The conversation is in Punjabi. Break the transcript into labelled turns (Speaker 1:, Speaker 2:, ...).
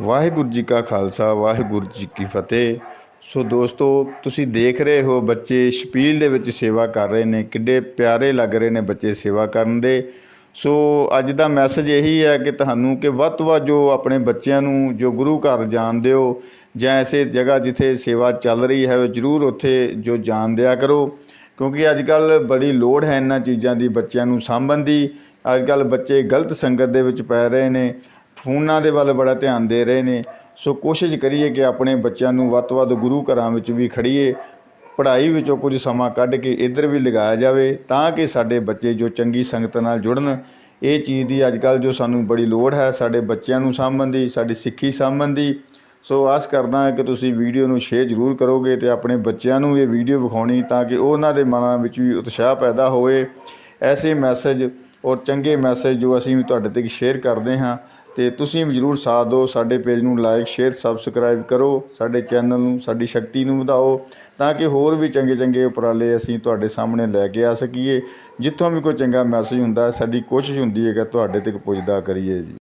Speaker 1: ਵਾਹਿਗੁਰੂ ਜੀ ਕਾ ਖਾਲਸਾ, ਵਾਹਿਗੁਰੂ ਜੀ ਕੀ ਫਤਿਹ। ਸੋ ਦੋਸਤੋ, ਤੁਸੀਂ ਦੇਖ ਰਹੇ ਹੋ ਬੱਚੇ ਸ਼ਪੀਲ ਦੇ ਵਿੱਚ ਸੇਵਾ ਕਰ ਰਹੇ ਨੇ, ਕਿੱਡੇ ਪਿਆਰੇ ਲੱਗ ਰਹੇ ਨੇ ਬੱਚੇ ਸੇਵਾ ਕਰਨ ਦੇ। ਸੋ ਅੱਜ ਦਾ ਮੈਸੇਜ ਇਹੀ ਹੈ ਕਿ ਤੁਹਾਨੂੰ ਕਿ ਵੱਧ ਤੋਂ ਵੱਧ ਜੋ ਆਪਣੇ ਬੱਚਿਆਂ ਨੂੰ ਜੋ ਗੁਰੂ ਘਰ ਜਾਣ ਦਿਓ, ਜਾਂ ਐਸੇ ਜਗ੍ਹਾ ਜਿੱਥੇ ਸੇਵਾ ਚੱਲ ਰਹੀ ਹੈ, ਜ਼ਰੂਰ ਉੱਥੇ ਜੋ ਜਾਣ ਦਿਆ ਕਰੋ। ਕਿਉਂਕਿ ਅੱਜ ਕੱਲ ਬੜੀ ਲੋੜ ਹੈ ਇਹਨਾਂ ਚੀਜ਼ਾਂ ਦੀ, ਬੱਚਿਆਂ ਨੂੰ ਸਾਂਭਣ ਦੀ। ਅੱਜ ਕੱਲ ਬੱਚੇ ਗਲਤ ਸੰਗਤ ਦੇ ਵਿੱਚ ਪੈ ਰਹੇ ਨੇ। ਫੋਨਾਂ ਦੇ ਵੱਲ ਬੜਾ ਧਿਆਨ ਦੇ ਰਹੇ ਨੇ। ਸੋ ਕੋਸ਼ਿਸ਼ ਕਰੀਏ ਕਿ ਆਪਣੇ ਬੱਚਿਆਂ ਨੂੰ ਵੱਧ ਤੋਂ ਵੱਧ ਗੁਰੂ ਘਰਾਂ ਵਿੱਚ ਵੀ ਖੜੀਏ ਪੜ੍ਹਾਈ ਵਿੱਚੋਂ ਕੁਝ ਸਮਾਂ ਕੱਢ ਕੇ ਇੱਧਰ ਵੀ ਲਗਾਇਆ ਜਾਵੇ ਤਾਂ ਕਿ ਸਾਡੇ ਬੱਚੇ ਜੋ ਚੰਗੀ ਸੰਗਤ ਨਾਲ ਜੁੜਨ, ਇਹ ਚੀਜ਼ ਦੀ ਅੱਜ ਕੱਲ ਜੋ ਸਾਨੂੰ ਬੜੀ ਲੋੜ ਹੈ ਸਾਡੇ ਬੱਚਿਆਂ ਨੂੰ ਸਾਂਭਣ ਦੀ, ਸਾਡੀ ਸਿੱਖੀ ਸਾਂਭਣ ਦੀ। ਸੋ ਆਸ ਕਰਦਾ ਹਾਂ ਕਿ ਤੁਸੀਂ ਵੀਡੀਓ ਨੂੰ ਸ਼ੇਅਰ ਜ਼ਰੂਰ ਕਰੋਗੇ ਤੇ ਆਪਣੇ ਬੱਚਿਆਂ ਨੂੰ ਇਹ ਵੀਡੀਓ ਵਿਖਾਉਣੀ ਤਾਂ ਕਿ ਉਹਨਾਂ ਦੇ ਮਨਾਂ ਵਿੱਚ ਵੀ ਉਤਸ਼ਾਹ ਪੈਦਾ ਹੋਵੇ। ਐਸੇ ਮੈਸੇਜ ਔਰ ਚੰਗੇ ਮੈਸੇਜ ਜੋ ਅਸੀਂ ਵੀ ਤੁਹਾਡੇ ਤੱਕ ਸ਼ੇਅਰ ਕਰਦੇ ਹਾਂ ਤੇ ਤੁਸੀਂ ਵੀ ਜਰੂਰ ਸਾਥ ਦਿਓ, ਸਾਡੇ ਪੇਜ ਨੂੰ ਲਾਈਕ ਸ਼ੇਅਰ ਸਬਸਕ੍ਰਾਈਬ ਕਰੋ, ਸਾਡੇ ਚੈਨਲ ਨੂੰ, ਸਾਡੀ ਸ਼ਕਤੀ ਨੂੰ ਵਧਾਓ, ਤਾਂ ਕਿ ਹੋਰ ਵੀ ਚੰਗੇ ਚੰਗੇ ਉਪਰਾਲੇ ਅਸੀਂ ਤੁਹਾਡੇ ਸਾਹਮਣੇ ਲੈ ਕੇ ਆ ਸਕੀਏ। ਜਿੱਥੋਂ ਵੀ ਕੋਈ ਚੰਗਾ ਮੈਸੇਜ ਹੁੰਦਾ, ਸਾਡੀ ਕੋਸ਼ਿਸ਼ ਹੁੰਦੀ ਹੈ ਕਿ ਤੁਹਾਡੇ ਤੱਕ ਪੁੱਜਦਾ ਕਰੀਏ ਜੀ।